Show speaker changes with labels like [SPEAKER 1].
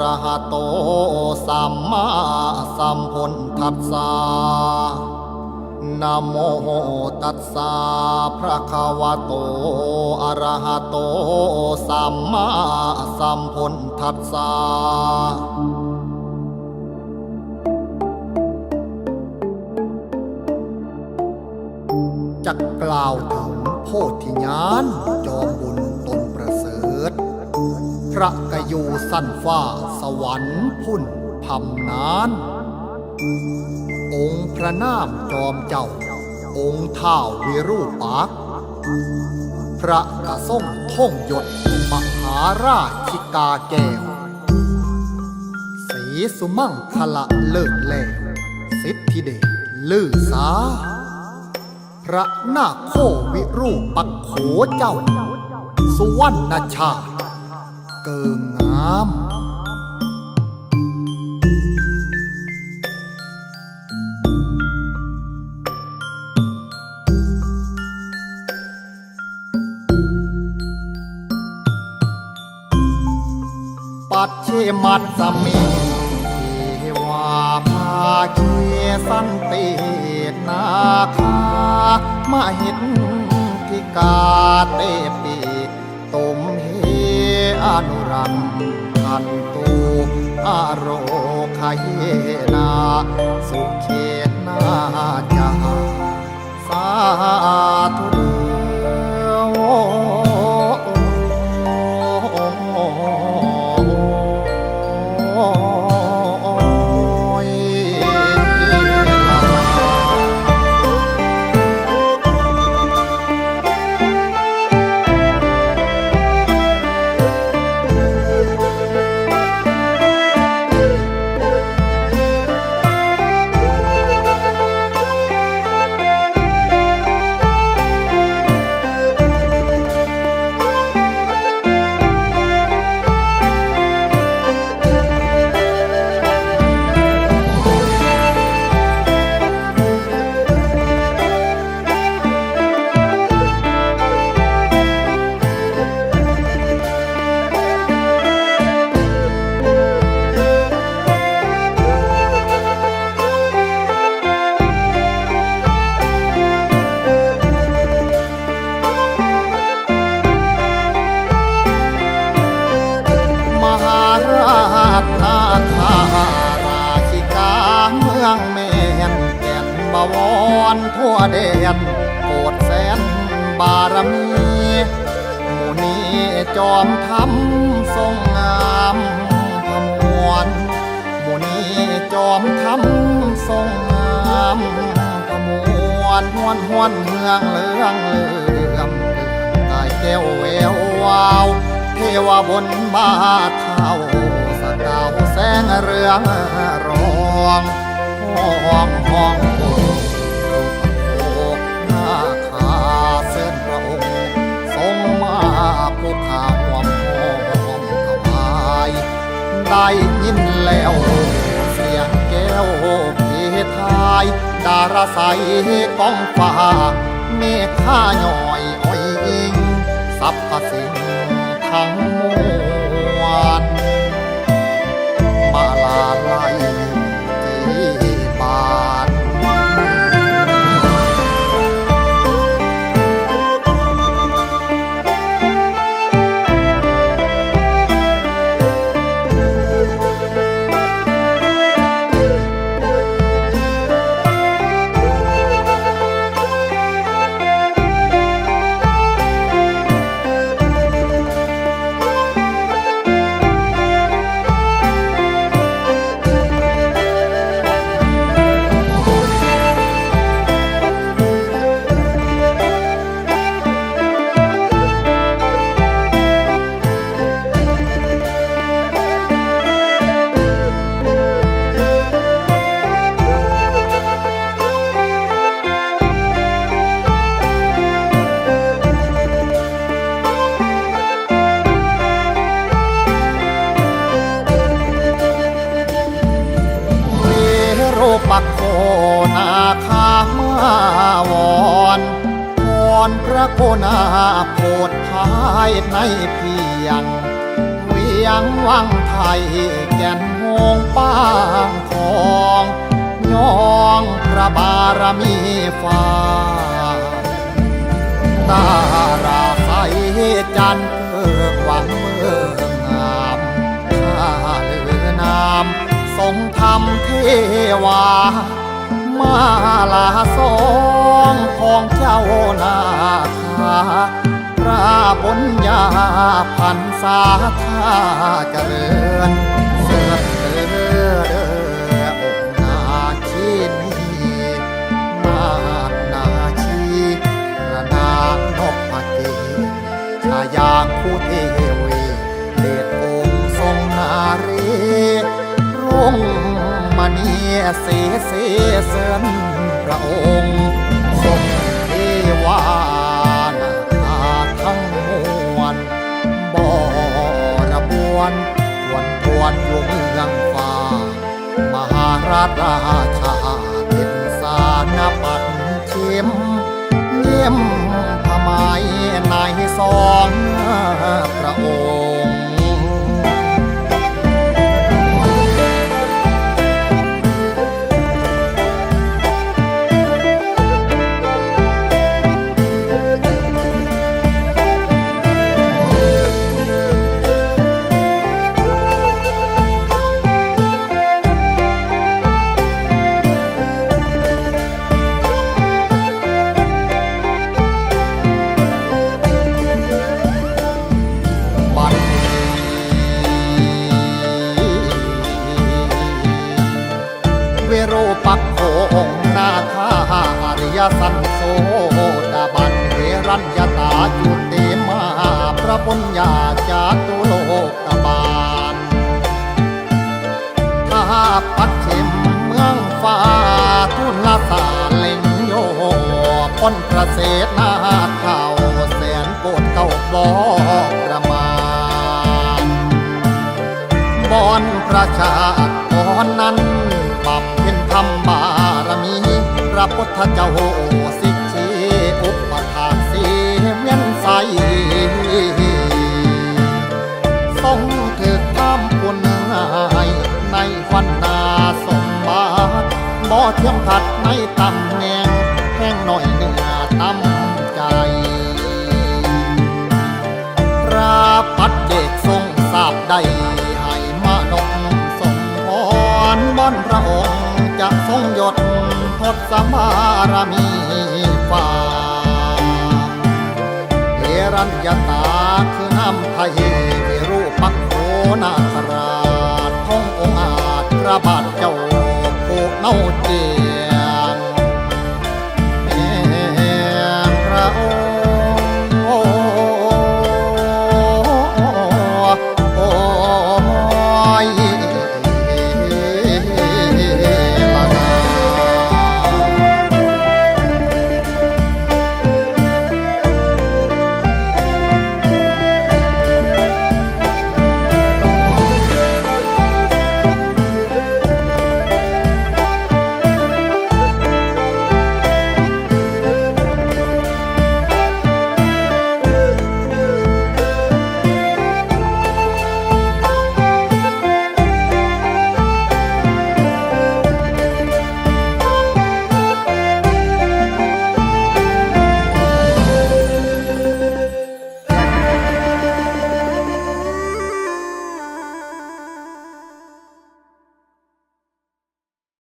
[SPEAKER 1] รหะโตสัมมาสัมพุทธัสสะนะโมตัสสะภะคะวะโตอะระหะโตสัมมาสัมพุทธัสสะจะกล่าวถึงโพธิญาณจอมบุญ ระกยูสั้นฟ้าสวรรค์พุ่นพำนาน องค์พระนามจอมเจ้า องค์ท้าววิรูปักพระกระส่งท่องยศมหาราชิกาแก้วสีสุมั่งคละเลิศแหล่สิทธิเดชลือสา พระนาโควิรูปักโขเจ้า สุวรรณชาติ เกิงงามปัจเชมัตสมิงเทวาภาเกสันตินาคามาห็นทิกาเตป โรคเยนาสุเขนาจาสาธุ แก่นทั่วแดนโปรดแสนบารมีหมู่นี้จอมทำทรงงามพมวนหมู่นี้จอมทำทรงงามพมวนหวนหวนเมืองเลืองเลื่อมกายแก้วแวววาวเทวบนมาเท่าสกาวแสงเรืองรอง ห้องห้องโอ้โอ้หน้าขาเส้นพระองค์ทรงมาผู้ขาหวมหอมถวายได้ยินแล้ว เสียงแก้วเพทาย ดาราใสกองฟ้า เมฆข้าย่อยอ้อยอิงสัพพสิ่งทั้ง ปักโคนาคามาวอนวอนพระโคนาโพดภายในเพียง เวยงวังไทยแก่นโงงป้างทองยองพระบารมีฟ้าตาราใสจันทร์ งธรรมเทวา มาลาสองของเจ้านาคาพระบญญาพันษาท่าเจริญเสื่อเด้อเด้อองนาชีนีนาฏนาชีระนางนพเกชายางผู้เท งมณีเสเสเสริญพระองค์ทรงเทวานาทั้งมวลบระบวนวนทวนอยู่เมืองฟ้ามหาราชราชาเป็นสานปัดชิมเยี่ยมพมายในสองพระองค์ วโรปักโของนาคาอริยสันโสดาบันเฮรัญญาตาจุติมาพระปุญญาจาตุโลกบาลถ้าปัดเข็มเมืองฟ้าทุนละสาเล็งโยพ้นประเสฐนาเข่าแสนโกดเก่าบ่ประมาณบอนประชา ระเจ้าสิกขีอุปถากสีเวียนใสทรงถึกทำคุณงายในวันนาสมบัติบ่เทียมทัดในตำแหน่งแห่งหน่อย บารมีฟ้าเฮรัญญาตาคือน้ำไทยวิรูปักโขนาคราชท้ององอาจพระบาทเจ้าโคเน่า